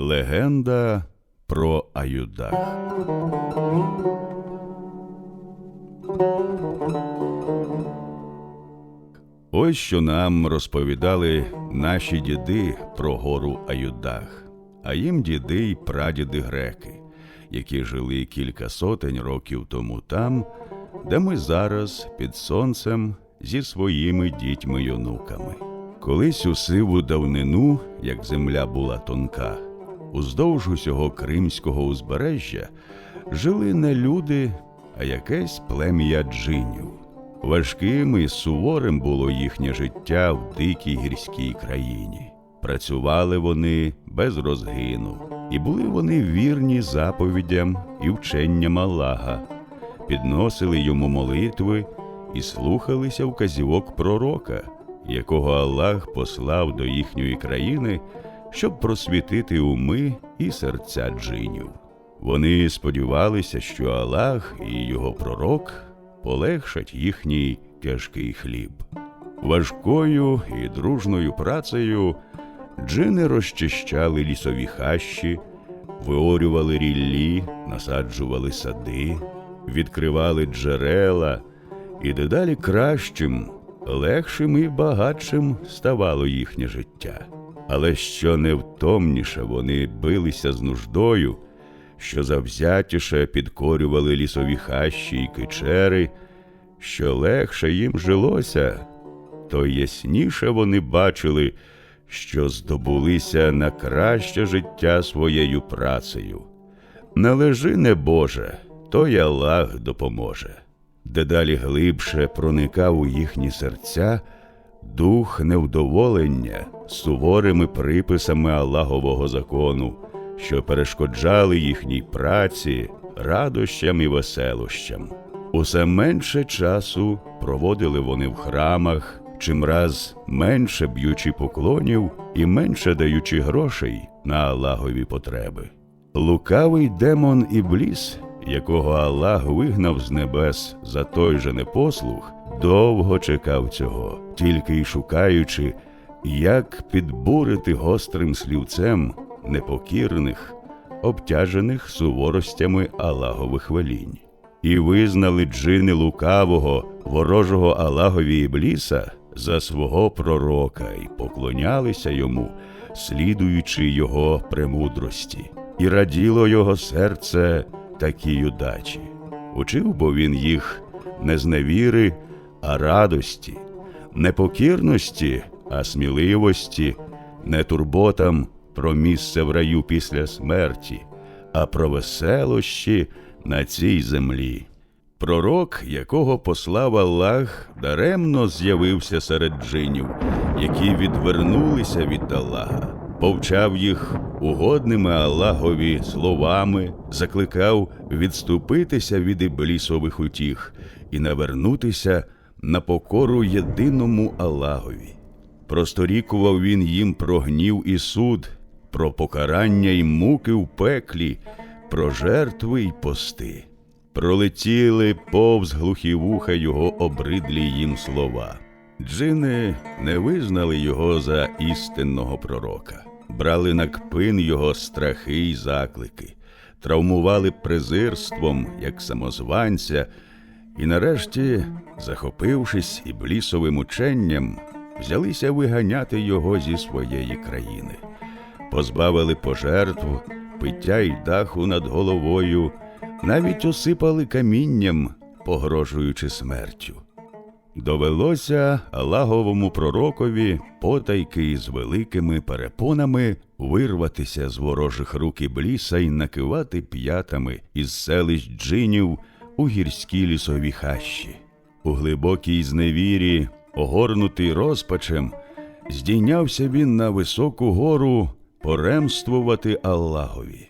Легенда про Аюдах. Ось що нам розповідали наші діди про гору Аюдах, а їм діди й прадіди греки, які жили кілька сотень років тому там, де ми зараз під сонцем зі своїми дітьми й онуками. Колись у сиву давнину, як земля була тонка, уздовж усього кримського узбережжя жили не люди, а якесь плем'я джинів. Важким і суворим було їхнє життя в дикій гірській країні. Працювали вони без розгину, і були вони вірні заповідям і вченням Аллаха, підносили йому молитви і слухалися вказівок пророка, якого Аллах послав до їхньої країни, щоб просвітити уми і серця джинів. Вони сподівалися, що Аллах і його пророк полегшать їхній тяжкий хліб. Важкою і дружною працею джини розчищали лісові хащі, виорювали ріллі, насаджували сади, відкривали джерела, і дедалі кращим, легшим і багатшим ставало їхнє життя. Але що невтомніше вони билися з нуждою, що завзятіше підкорювали лісові хащі й кичери, що легше їм жилося, то ясніше вони бачили, що здобулися на краще життя своєю працею. Не лежи, не Боже, то й Аллах допоможе. Дедалі глибше проникав у їхні серця дух невдоволення суворими приписами Аллахового закону, що перешкоджали їхній праці, радощам і веселощам. Усе менше часу проводили вони в храмах, чимраз менше б'ючи поклонів і менше даючи грошей на Аллахові потреби. Лукавий демон Ібліс, якого Аллах вигнав з небес за той же непослух, довго чекав цього, тільки й шукаючи, як підбурити гострим слівцем непокірних, обтяжених суворостями Аллахових велінь. І визнали джини лукавого, ворожого Аллагові Ібліса за свого пророка і поклонялися йому, слідуючи його премудрості, і раділо його серце такій удачі. Учив бо він їх не з невіри, а радості, не покірності, а сміливості, не турботам про місце в раю після смерті, а про веселощі на цій землі. Пророк, якого послав Аллах, даремно з'явився серед джинів, які відвернулися від Аллаха, повчав їх угодними Аллахові словами, закликав відступитися від іблісових утіх і навернутися на покору єдиному Аллагові. Просторікував він їм про гнів і суд, про покарання й муки в пеклі, про жертви й пости. Пролетіли повз глухі вуха його обридлі їм слова. Джини не визнали його за істинного пророка, брали на кпин його страхи й заклики, травмували презирством, як самозванця, і нарешті, захопившись іблісовим ученням, взялися виганяти його зі своєї країни, позбавили пожертв, пиття й даху над головою, навіть осипали камінням, погрожуючи смертю. Довелося Аллаговому пророкові потайки з великими перепонами вирватися з ворожих рук ібліса й накивати п'ятами із селищ джинів у гірські лісові хащі. У глибокій зневірі, огорнутий розпачем, здійнявся він на високу гору поремствувати Аллагові.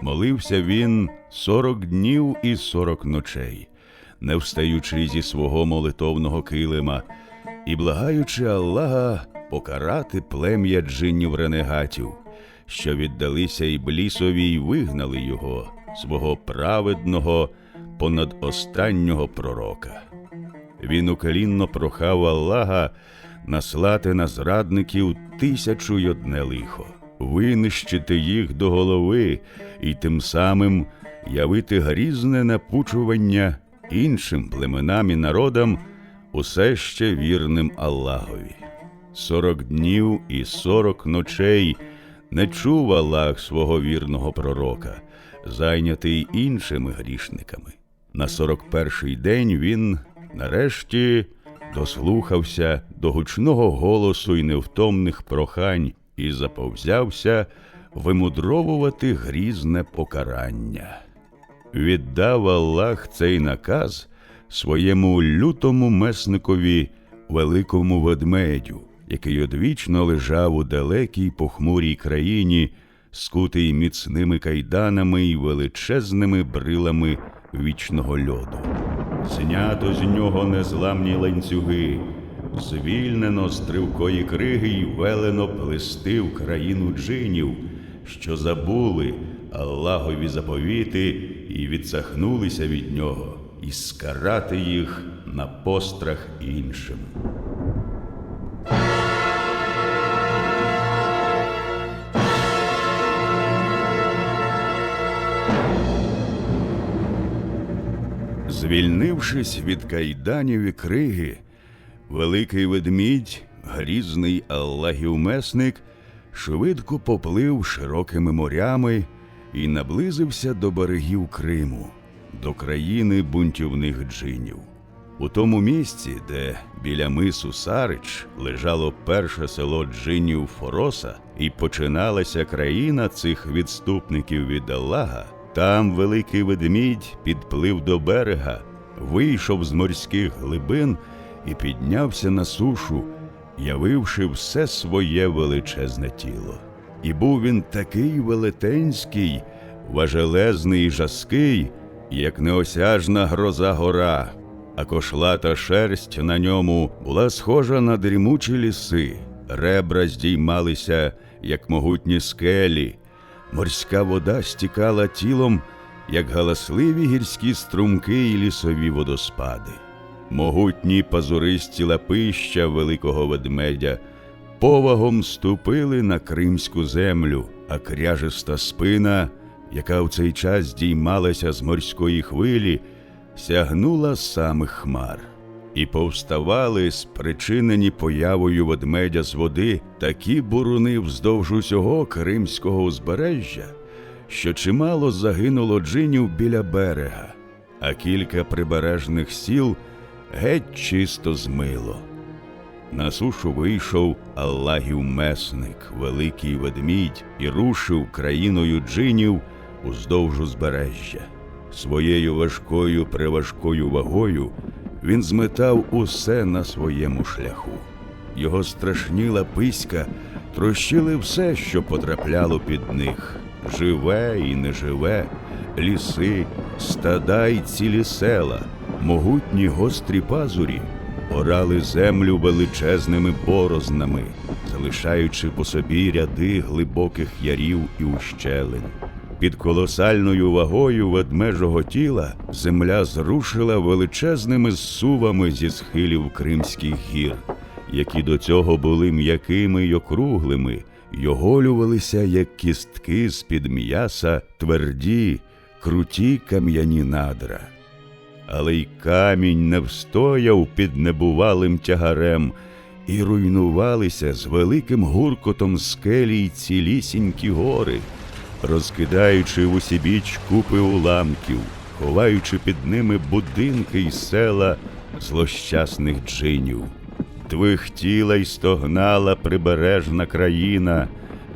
Молився він сорок днів і сорок ночей, не встаючи зі свого молитовного килима і благаючи Аллаха покарати плем'я джиннів ренегатів, що віддалися іблісові й вигнали його, свого праведного понад останнього пророка. Він уколінно прохав Аллаха наслати на зрадників тисячу й одне лихо. винищити їх до голови і тим самим явити грізне напучування іншим племенам і народам, усе ще вірним Аллагові. Сорок днів і сорок ночей не чув Аллах свого вірного пророка, зайнятий іншими грішниками. На сорок перший день він, нарешті, дослухався до гучного голосу і невтомних прохань і заповзявся вимудровувати грізне покарання. Віддав Аллах цей наказ своєму лютому месникові великому ведмедю, який одвічно лежав у далекій похмурій країні, скутий міцними кайданами і величезними брилами вічного льоду. Знято з нього незламні ланцюги, звільнено з тривкої криги й велено плести в країну джинів, що забули Аллагові заповіти і відсахнулися від нього, і скарати їх на пострах іншим. Звільнившись від кайданів і криги, великий ведмідь, грізний Аллахів месник, швидко поплив широкими морями і наблизився до берегів Криму, до країни бунтівних джинів. У тому місці, де біля мису Сарич лежало перше село джинів Фороса, і починалася країна цих відступників від Аллаха, там великий ведмідь підплив до берега, вийшов з морських глибин і піднявся на сушу, явивши все своє величезне тіло. І був він такий велетенський, важелезний і жаский, як неосяжна гроза гора, а кошлата шерсть на ньому була схожа на дрімучі ліси, ребра здіймалися, як могутні скелі, морська вода стікала тілом, як галасливі гірські струмки і лісові водоспади. Могутні пазуристі лапища великого ведмедя повагом ступили на кримську землю, а кряжиста спина, яка в цей час здіймалася з морської хвилі, сягнула самих хмар. І повставали, спричинені появою ведмедя з води, такі буруни вздовж усього кримського узбережжя, що чимало загинуло джинів біля берега, а кілька прибережних сіл геть чисто змило. На сушу вийшов Аллагів месник, великий ведмідь, і рушив країною джинів уздовж узбережжя. Своєю важкою приважкою вагою він зметав усе на своєму шляху. Його страшні лаписька трощили все, що потрапляло під них живе і неживе, ліси, стада й цілі села, могутні гострі пазурі орали землю величезними борознами, залишаючи по собі ряди глибоких ярів і ущелин. Під колосальною вагою ведмежого тіла земля зрушила величезними зсувами зі схилів Кримських гір, які до цього були м'якими й округлими, й оголювалися, як кістки з-під м'яса, тверді, круті кам'яні надра. Але й камінь не встояв під небувалим тягарем, і руйнувалися з великим гуркотом скелі й цілісінькі гори розкидаючи в усібіч купи уламків, ховаючи під ними будинки й села злощасних джинів. Твихтіла й стогнала прибережна країна,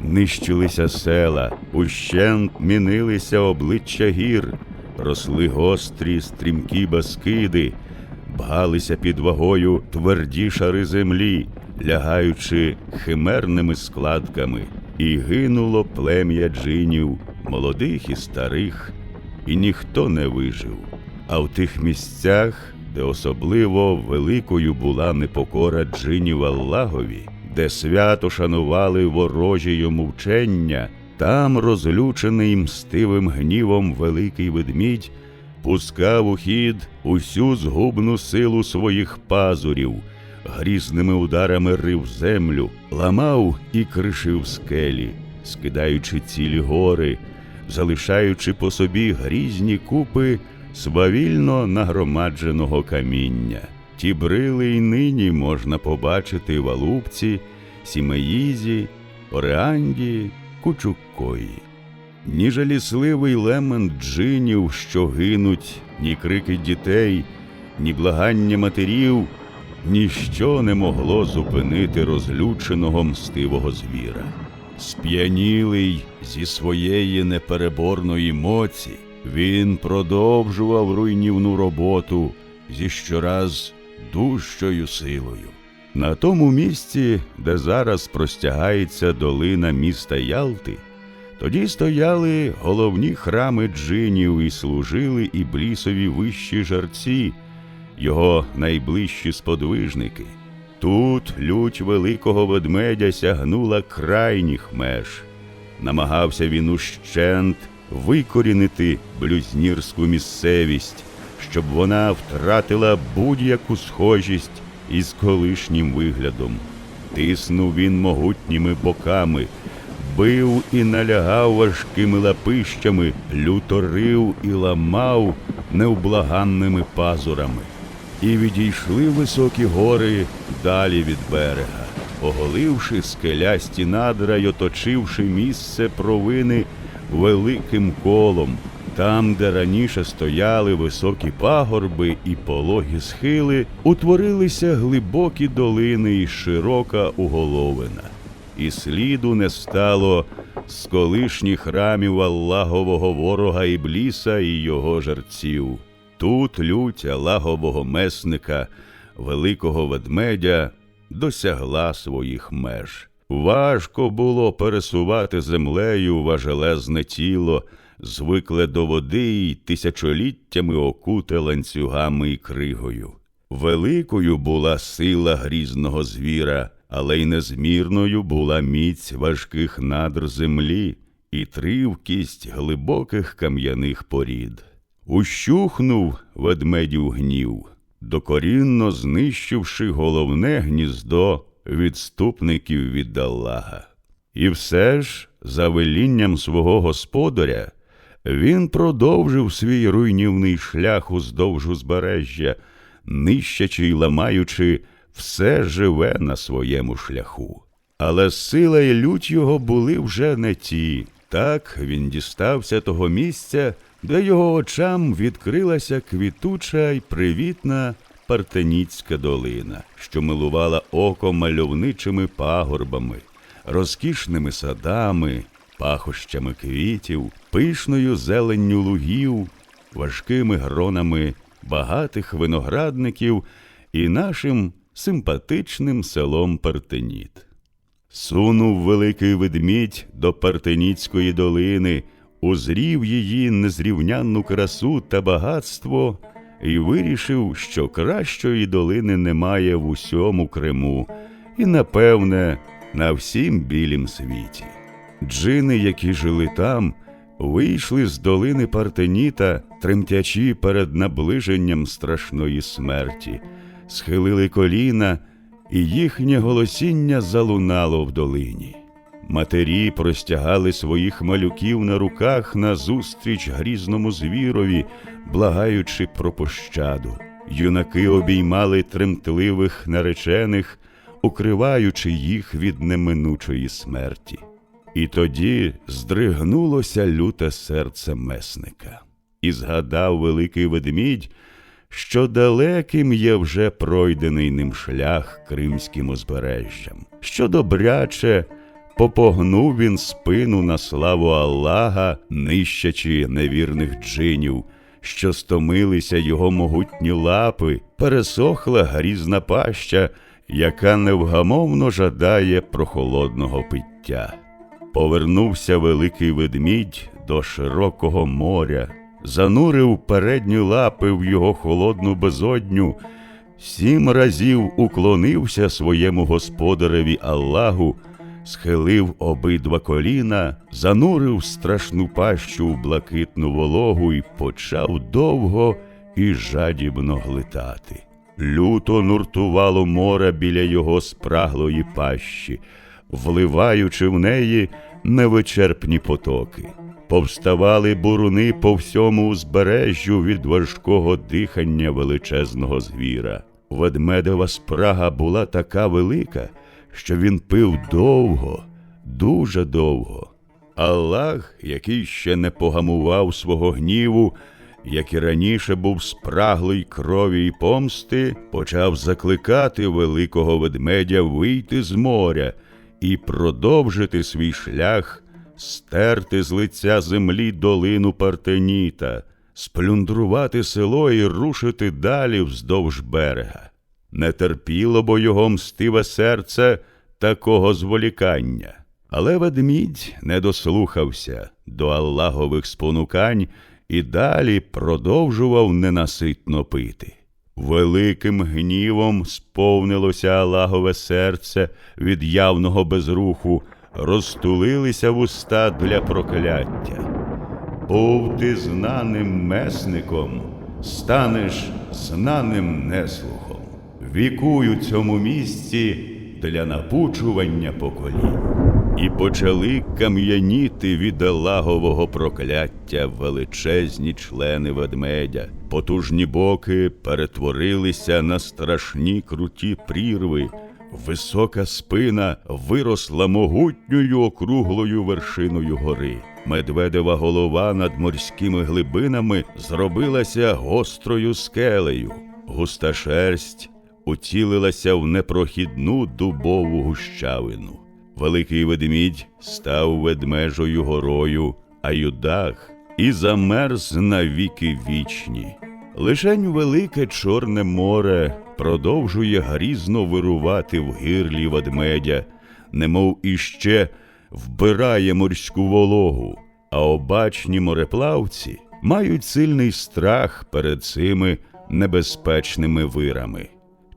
нищилися села, ущент мінилися обличчя гір, росли гострі стрімкі баскиди, бгалися під вагою тверді шари землі, лягаючи химерними складками і гинуло плем'я джинів, молодих і старих, і ніхто не вижив. А в тих місцях, де особливо великою була непокора джинів Аллагові, де свято шанували ворожі йому вчення, там, розлючений мстивим гнівом великий ведмідь, пускав у хід усю згубну силу своїх пазурів грізними ударами рив землю, ламав і кришив скелі, скидаючи цілі гори, залишаючи по собі грізні купи свавільно нагромадженого каміння. Ті брили й нині можна побачити в Алупці, Сімеїзі, Ореанді, Кучукої. Ні жалісливий лемент джинів, що гинуть, ні крики дітей, ні благання матерів, ніщо не могло зупинити розлюченого мстивого звіра. Сп'янілий зі своєї непереборної моці, він продовжував руйнівну роботу зі щораз дужчою силою. На тому місці, де зараз простягається долина міста Ялти, тоді стояли головні храми джинів і служили іблісові вищі жарці, його найближчі сподвижники. Тут лють великого ведмедя сягнула крайніх меж. Намагався він ущент викорінити блюзнірську місцевість, щоб вона втратила будь-яку схожість із колишнім виглядом. Тиснув він могутніми боками, бив і налягав важкими лапищами, люторив і ламав невблаганними пазурами. І відійшли високі гори далі від берега, оголивши скелясті надра й оточивши місце провини великим колом, там, де раніше стояли високі пагорби і пологі схили, утворилися глибокі долини і широка уголовина. І сліду не стало з колишніх храмів Аллагового ворога Ібліса і його жерців. Тут лють Аллагового месника, великого ведмедя, досягла своїх меж. Важко було пересувати землею важелезне тіло, звикле до води й тисячоліттями окуте ланцюгами і кригою. Великою була сила грізного звіра, але й незмірною була міць важких надр землі і тривкість глибоких кам'яних порід. Ущухнув ведмедів гнів, докорінно знищивши головне гніздо відступників від Аллаха. І все ж, за велінням свого господаря, він продовжив свій руйнівний шлях уздовж узбережжя, нищачи й ламаючи все живе на своєму шляху. Але сила і лють його були вже не ті. Так він дістався того місця, де його очам відкрилася квітуча й привітна Партеніцька долина, що милувала око мальовничими пагорбами, розкішними садами, пахощами квітів, пишною зеленню лугів, важкими гронами багатих виноградників і нашим симпатичним селом Партеніт. Сунув великий ведмідь до Партеніцької долини, узрів її незрівнянну красу та багатство і вирішив, що кращої долини немає в усьому Криму і, напевне, на всім білім світі. Джини, які жили там, вийшли з долини Партеніта, тремтячи перед наближенням страшної смерті, схилили коліна, і їхнє голосіння залунало в долині. Матері простягали своїх малюків на руках назустріч грізному звірові, благаючи про пощаду. Юнаки обіймали тремтливих наречених, укриваючи їх від неминучої смерті. І тоді здригнулося люте серце месника, і згадав великий ведмідь, що далеким є вже пройдений ним шлях кримським узбережжям, що добряче попогнув він спину на славу Аллаха, нищачи невірних джинів, що стомилися його могутні лапи, пересохла грізна паща, яка невгамовно жадає прохолодного пиття. Повернувся великий ведмідь до широкого моря, занурив передні лапи в його холодну безодню, сім разів уклонився своєму господареві Аллаху, схилив обидва коліна, занурив страшну пащу в блакитну вологу і почав довго і жадібно глитати. Люто нуртувало море біля його спраглої пащі, вливаючи в неї невичерпні потоки. Повставали буруни по всьому узбережжю від важкого дихання величезного звіра. Ведмедова спрага була така велика, що він пив довго, дуже довго. Аллах, який ще не погамував свого гніву, як і раніше був спраглий крові й помсти, почав закликати великого ведмедя вийти з моря і продовжити свій шлях, стерти з лиця землі долину Партеніта, сплюндрувати село і рушити далі вздовж берега. Не терпіло бо його мстиве серце такого зволікання. Але ведмідь не дослухався до Аллагових спонукань і далі продовжував ненаситно пити. Великим гнівом сповнилося Аллагове серце від явного безруху, розтулилися вуста для прокляття. Був ти знаним месником, станеш знаним неслухом. Вікуй у цьому місці для напучування поколінь. І почали кам'яніти від Аллагового прокляття величезні члени ведмедя. Потужні боки перетворилися на страшні круті прірви. Висока спина виросла могутньою округлою вершиною гори. Медведева голова над морськими глибинами зробилася гострою скелею. Густа шерсть утілилася в непрохідну дубову гущавину. Великий ведмідь став ведмежою горою, а юдах і замерз на віки вічні. Лишень велике Чорне море продовжує грізно вирувати в гирлі ведмедя, немов іще вбирає морську вологу, а обачні мореплавці мають сильний страх перед цими небезпечними вирами.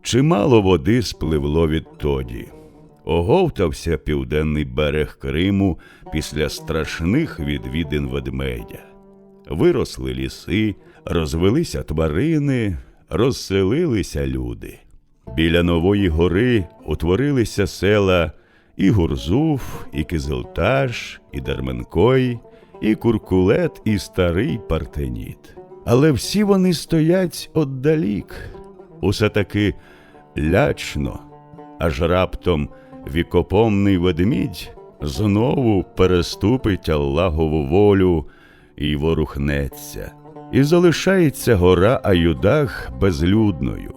Чимало води спливло відтоді. Оговтався південний берег Криму після страшних відвідин ведмедя. Виросли ліси, розвелися тварини, розселилися люди. Біля Нової гори утворилися села і Гурзуф, і Кизилташ, і Дерменкой, і Куркулет, і Старий Партеніт. Але всі вони стоять отдалік, усе таки лячно, аж раптом вікопомний ведмідь знову переступить Аллагову волю і ворухнеться, і залишається гора Аюдах безлюдною.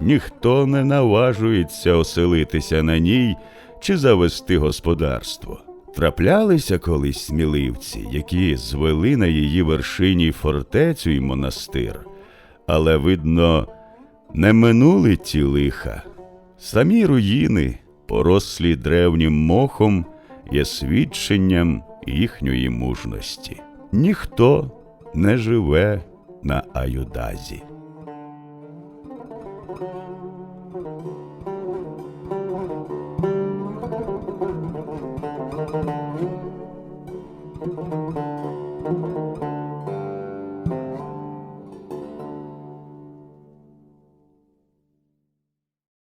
Ніхто не наважується оселитися на ній чи завести господарство. Траплялися колись сміливці, які звели на її вершині фортецю й монастир, але, видно, не минули ті лиха. Самі руїни, порослі древнім мохом, є свідченням їхньої мужності. Ніхто не живе на Аюдазі.